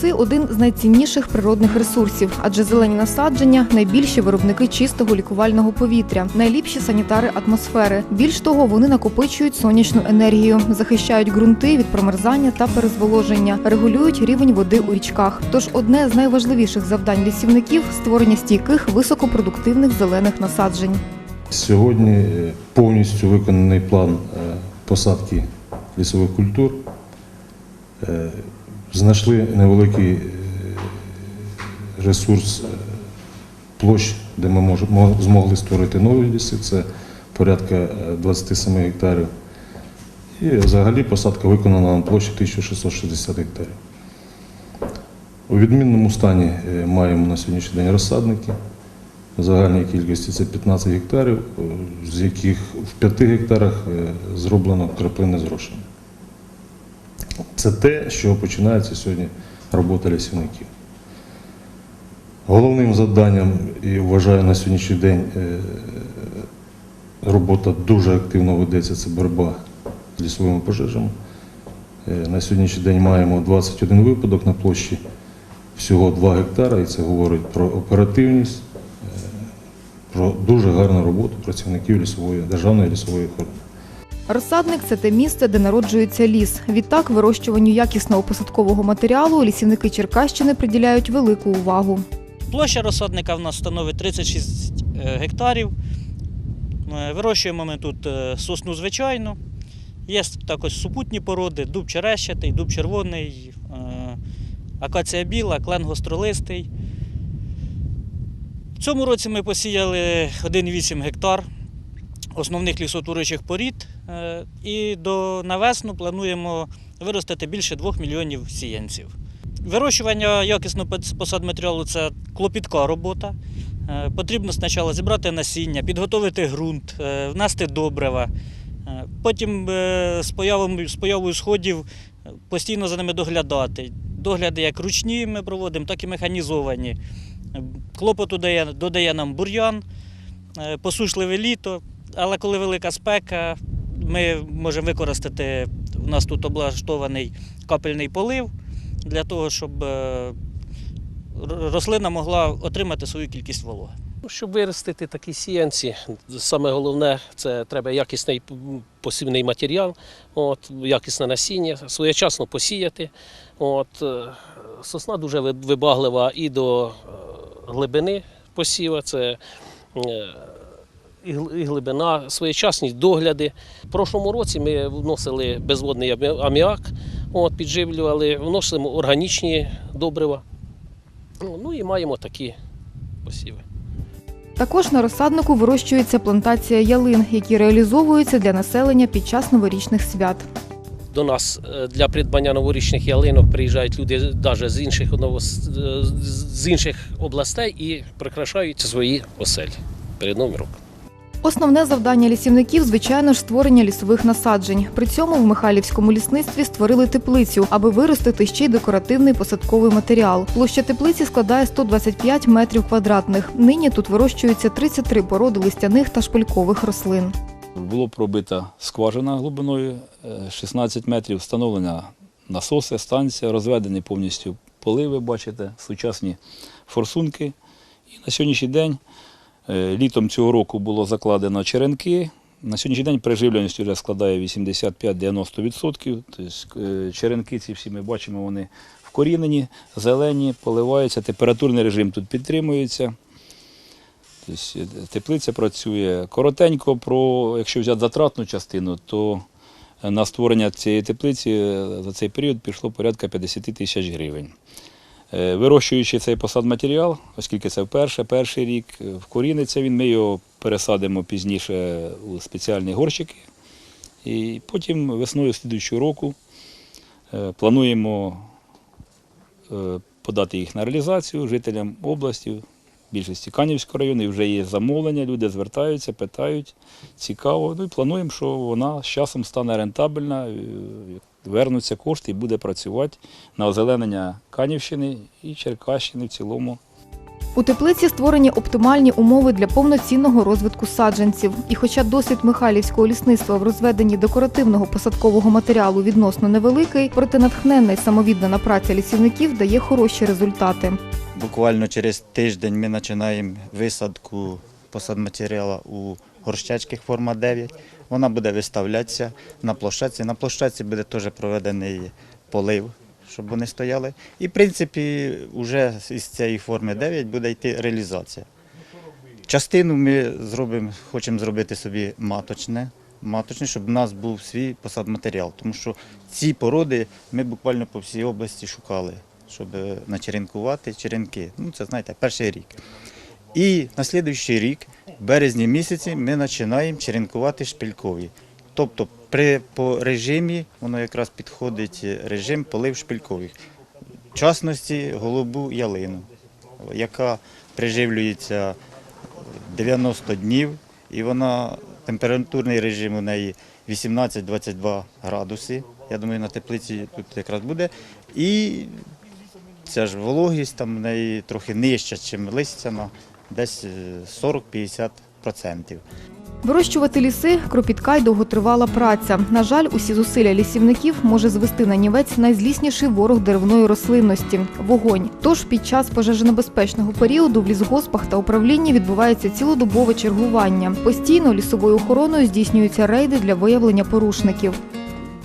Ліси один з найцінніших природних ресурсів, адже зелені насадження найбільші виробники чистого лікувального повітря, найліпші санітари атмосфери. Більш того, вони накопичують сонячну енергію, захищають ґрунти від промерзання та перезволоження, регулюють рівень води у річках. Тож одне з найважливіших завдань лісівників створення стійких високопродуктивних зелених насаджень. Сьогодні е, повністю виконаний план е, посадки лісових культур. Е, Знайшли невеликий е, ресурс е, площ, де ми змогли створити нові ліси, це порядка е, 27 гектарів. І взагалі посадка виконана на площі 1660 гектарів. У відмінному стані е, маємо на сьогоднішній день розсадники. В загальній кількості це 15 гектарів, е, з яких в 5 гектарах е, зроблено краплинне зрошення. Це те, що починається сьогодні робота лісівників. Головним завданням, і вважаю на сьогоднішній день, е, робота дуже активно ведеться, це боротьба з лісовими пожежами. Е, На сьогоднішній день маємо 21 випадок на площі всього 2 гектара, і це говорить про оперативність, е, про дуже гарну роботу працівників лісової, державної лісової охорони. Розсадник це те місце, де народжується ліс. Відтак, вирощуванню якісного посадкового матеріалу лісівники Черкащини приділяють велику увагу. Площа розсадника в нас становить 36 е, гектарів. Е, Вирощуємо ми тут е, сосну звичайну. Є також супутні породи, дуб черещатий, дуб червоний, акація біла, клен гостролистий. В цьому році ми посіяли 1,8 гектар основних лісотворючих порід. Е, І до навесну плануємо виростити більше 2 мільйонів сіянців. Вирощування якісного посадматеріалу це клопітка робота. Е, Потрібно спочатку зібрати насіння, підготовити ґрунт, е, внести добрива. Потім з появою, з появою сходів постійно за ними доглядати. Догляди як ручні ми проводимо, так і механізовані. Клопоту дає, додає нам бур'ян, посушливе літо, але коли велика спека, ми можемо використати, у нас тут облаштований капельний полив для того, щоб е, рослина могла отримати свою кількість вологи. Щоб виростити такі сіянці, саме головне це треба якісний посівний матеріал, от, якісне насіння, своєчасно посіяти. От, е, сосна дуже вибаглива і до е, глибини посіва, це і глибина, своєчасні догляди. В прошлому році ми вносили безводний аміак, от, підживлювали, вносимо органічні добрива. Ну, Ну і маємо такі посіви. Також на розсаднику вирощується плантація ялин, які реалізовуються для населення під час новорічних свят. До нас е, для придбання новорічних ялинок приїжджають люди навіть з інших, з інших областей і прикрашають свої оселі перед Новим роком. Основне завдання лісівників, звичайно ж, створення лісових насаджень. При цьому в Михайлівському лісництві створили теплицю, аби виростити ще й декоративний посадковий матеріал. Площа теплиці складає 125 метрів квадратних. Нині тут вирощуються 33 породи листяних та шпилькових рослин. Було пробита скважина глибиною е, 16 метрів, встановлена насоси, станція, розведені повністю поли, ви бачите, сучасні форсунки. І на сьогоднішній день, е, літом цього року було закладено черенки. На сьогоднішній день приживленість вже складає 85-90%. Тобто е, черенки ці всі ми бачимо, вони вкорінені, зелені, поливаються, температурний режим тут підтримується. Тобто е, теплиця працює коротенько, про, якщо взяти затратну частину, то е, на створення цієї теплиці е, за цей період пішло порядка 50 тисяч гривень. Е, Вирощуючи цей посадматеріал, оскільки це вперше, перший рік, е, вкоріниться він, ми його пересадимо пізніше у спеціальні горщики. І потім весною слідуючого року е, плануємо подати їх на реалізацію жителям області, більшості Канівського району, і вже є замовлення, люди звертаються, питають, цікаво. Ну і плануємо, що вона з часом стане рентабельна, вернуться кошти і буде працювати на озеленення Канівщини і Черкащини в цілому. У теплиці створені оптимальні умови для повноцінного розвитку саджанців. І хоча досвід Михайлівського лісництва в розведенні декоративного посадкового матеріалу відносно невеликий, проте натхненна й самовіддана праця лісівників дає хороші результати. Буквально через тиждень ми починаємо висадку посадматеріалу у горщечках форма 9. Вона буде виставлятися на площадці. На площадці буде теж проведений полив, щоб вони стояли. І, в принципі, вже із цієї форми 9 буде йти реалізація. Частину ми зробимо, хочемо зробити собі маточне, маточне, щоб у нас був свій посадматеріал. Тому що ці породи ми буквально по всій області шукали, щоб е, начеренкувати черенки. Ну, це знаєте, перший рік. І на слідуючий рік, в березні місяці, ми починаємо черенкувати шпилькові. Тобто при, по режимі воно якраз підходить е, режим полив шпилькових. В частності голубу ялину, яка приживлюється 90 днів, і вона температурний режим у неї 18-22 градуси. Я думаю, на теплиці тут якраз буде. І ця ж вологість там в неї трохи нижча, ніж листяна, десь е, 40-50%. Вирощувати ліси кропітка й довготривала праця. На жаль, усі зусилля лісівників може звести на нівець найзлісніший ворог деревної рослинності вогонь. Тож під час пожежонебезпечного періоду в лісгоспах та управлінні відбувається цілодобове чергування. Постійно лісовою охороною здійснюються рейди для виявлення порушників.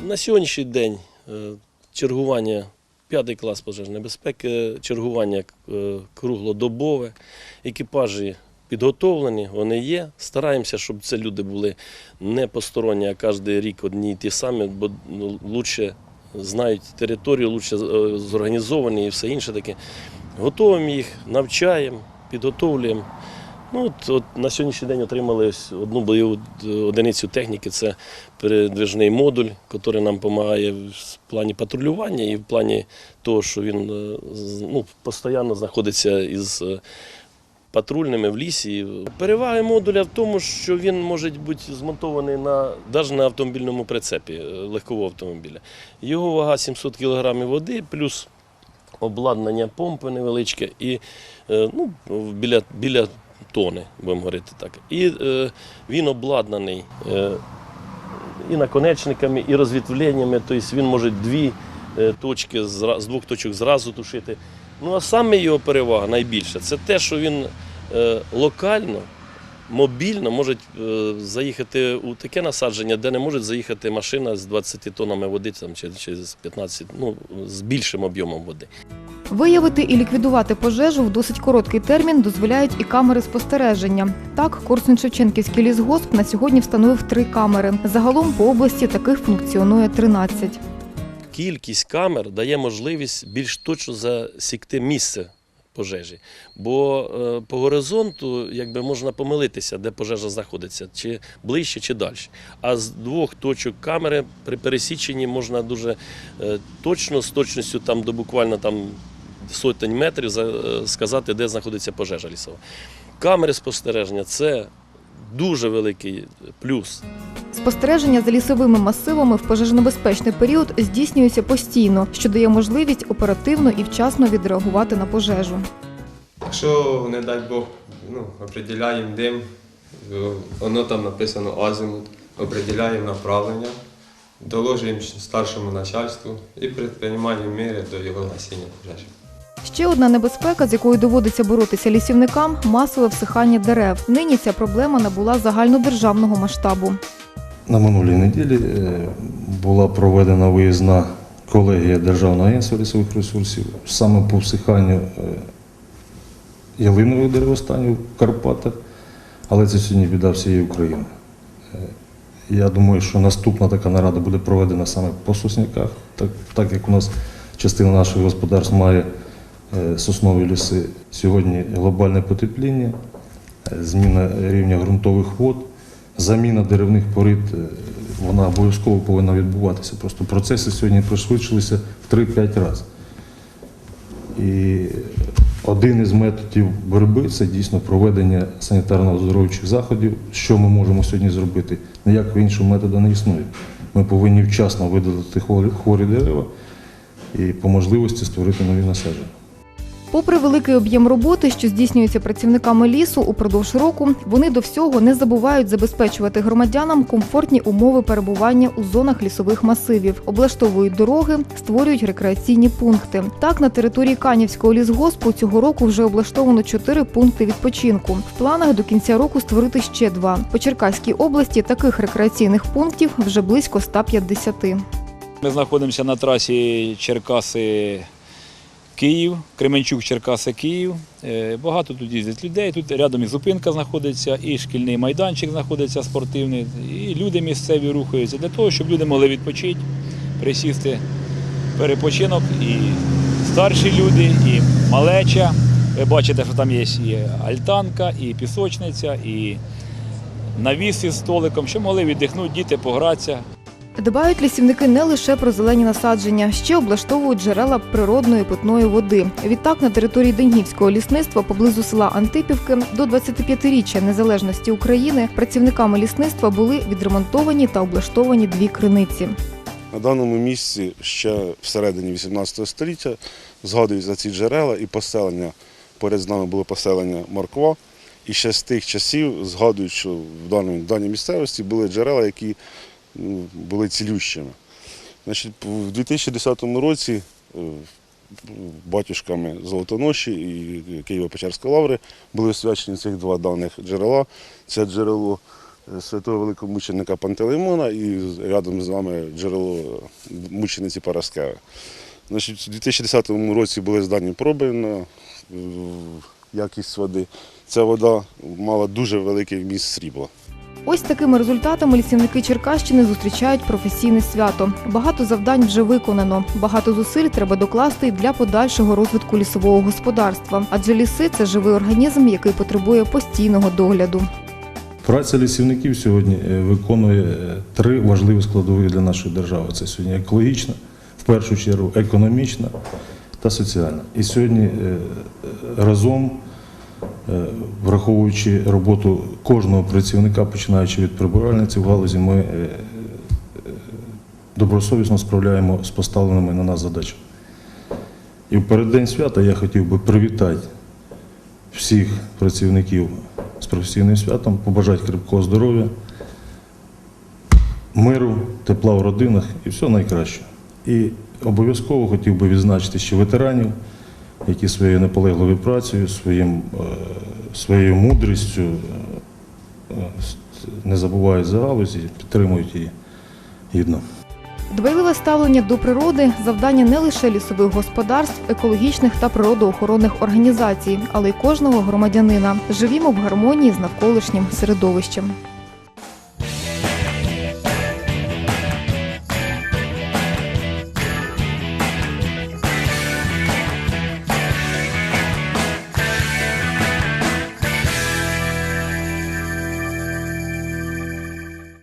На сьогоднішній день е, чергування, п'ятий клас пожежної безпеки, чергування е, круглодобове, екіпажі підготовлені, вони є. Стараємося, щоб це люди були не посторонні, а кожен рік одні й ті самі, бо ну, лучше знають територію, лучше е, зорганізовані і все інше таке. Готуємо їх, навчаємо, підготовлюємо. Ну, от, от на сьогоднішній день отримали одну бойову е, одиницю техніки. Це передвижний модуль, який нам допомагає в плані патрулювання і в плані того, що він е, ну, постійно знаходиться із е, патрульними в лісі. Переваги модуля в тому, що він може бути змонтований на, навіть на автомобільному прицепі легкового автомобіля. Його вага 700 кг води, плюс обладнання помпи невеличке і ну, біля, біля тони, будемо говорити так. І е, він обладнаний е, і наконечниками, і розвітвленнями, тобто він може дві е, точки зра- з двох точок зразу тушити. Ну а саме його перевага найбільша це те, що він е, локально. Мобільно може е, заїхати у таке насадження, де не може заїхати машина з 20 тоннами води там, чи, чи з 15, ну, з більшим об'ємом води. Виявити і ліквідувати пожежу в досить короткий термін дозволяють і камери спостереження. Так, Корсунь-Шевченківський лісгосп на сьогодні встановив три камери. Загалом по області таких функціонує 13. Кількість камер дає можливість більш точно засікти місце пожежі. Бо е, по горизонту якби можна помилитися, де пожежа знаходиться, чи ближче, чи далі. А з двох точок камери при пересіченні можна дуже е, точно, з точністю там до буквально там сотень метрів е, сказати, де знаходиться пожежа лісова. Камери спостереження це дуже великий плюс Спостереження за лісовими масивами в пожежонебезпечний період здійснюється постійно, що дає можливість оперативно і вчасно відреагувати на пожежу. Якщо, не дай Бог, ну, определяємо дим, е, воно там написано азимут, определяємо направлення, доложуємо старшому начальству і предприймаємо міри до його гасіння пожежі. Ще одна небезпека, з якою доводиться боротися лісівникам масове всихання дерев. Нині ця проблема набула загальнодержавного масштабу. На минулій неділі е, була проведена виїзна колегія Державного агентства лісових ресурсів саме по всиханню е, ялинових деревостанів в Карпатах, але це сьогодні біда всієї України. Е, Я думаю, що наступна така нарада буде проведена саме по сосняках, так, так як у нас частина наших господарств має соснові ліси. Сьогодні глобальне потепління, е, зміна рівня ґрунтових вод, заміна деревних порід, е, вона обов'язково повинна відбуватися. Просто процеси сьогодні пришвидшилися в 3-5 разів. І один із методів боротьби це дійсно проведення санітарно-оздоровчих заходів. Що ми можемо сьогодні зробити? Ніякого іншого методу не існує. Ми повинні вчасно видалити хворі дерева і по можливості створити нові насадження. Попри великий об'єм роботи, що здійснюється працівниками лісу упродовж року, вони до всього не забувають забезпечувати громадянам комфортні умови перебування у зонах лісових масивів, облаштовують дороги, створюють рекреаційні пункти. Так, на території Канівського лісгоспу цього року вже облаштовано чотири пункти відпочинку. В планах до кінця року створити ще два. По Черкаській області таких рекреаційних пунктів вже близько 150. Ми знаходимося на трасі Черкаси. Київ, Кременчук, Черкаси, Київ. Е, Багато тут їздять людей. Тут рядом і зупинка знаходиться, і шкільний майданчик знаходиться спортивний, і люди місцеві рухаються для того, щоб люди могли відпочити, присісти перепочинок і старші люди, і малеча. Ви бачите, що там є і альтанка, і пісочниця, і навіс із столиком, щоб могли віддихнути, діти погратися. Дбають лісівники не лише про зелені насадження, ще облаштовують джерела природної питної води. Відтак на території Денгівського лісництва поблизу села Антипівки до 25-річчя незалежності України працівниками лісництва були відремонтовані та облаштовані дві криниці. На даному місці ще всередині 18 століття згадуються ці джерела і поселення. Поряд з нами було поселення Морква. І ще з тих часів згадують, що в даній, місцевості були джерела, які були цілющими. Значить, в 2010 році е, батюшками Золотоноші і Києво-Печерської лаври були освячені цих два даних джерела. Це джерело е, святого великомученика Пантелеймона і рядом з нами джерело е, мучениці Параскеви. Значить, у 2010 році були здані проби на якість води. Ця вода мала дуже великий вміст срібла. Ось такими результатами лісівники Черкащини зустрічають професійне свято. Багато завдань вже виконано. Багато зусиль треба докласти для подальшого розвитку лісового господарства. Адже ліси це живий організм, який потребує постійного догляду. Праця лісівників сьогодні е, виконує е, три важливі складові для нашої держави. Це сьогодні екологічна, в першу чергу, економічна та соціальна. І сьогодні е, разом, враховуючи роботу кожного працівника, починаючи від прибиральниці в галузі, ми е, е, добросовісно справляємо з поставленими на нас задачами. І в переддень свята я хотів би привітати всіх працівників з професійним святом, побажати крепкого здоров'я, миру, тепла в родинах і всього найкращого. І обов'язково хотів би відзначити ще ветеранів, які своєю наполегливою працею, своїм, е, своєю мудрістю е, е, не забувають за галузі, підтримують її гідно. Дбайливе ставлення до природи завдання не лише лісових господарств, екологічних та природоохоронних організацій, але й кожного громадянина. Живімо в гармонії з навколишнім середовищем.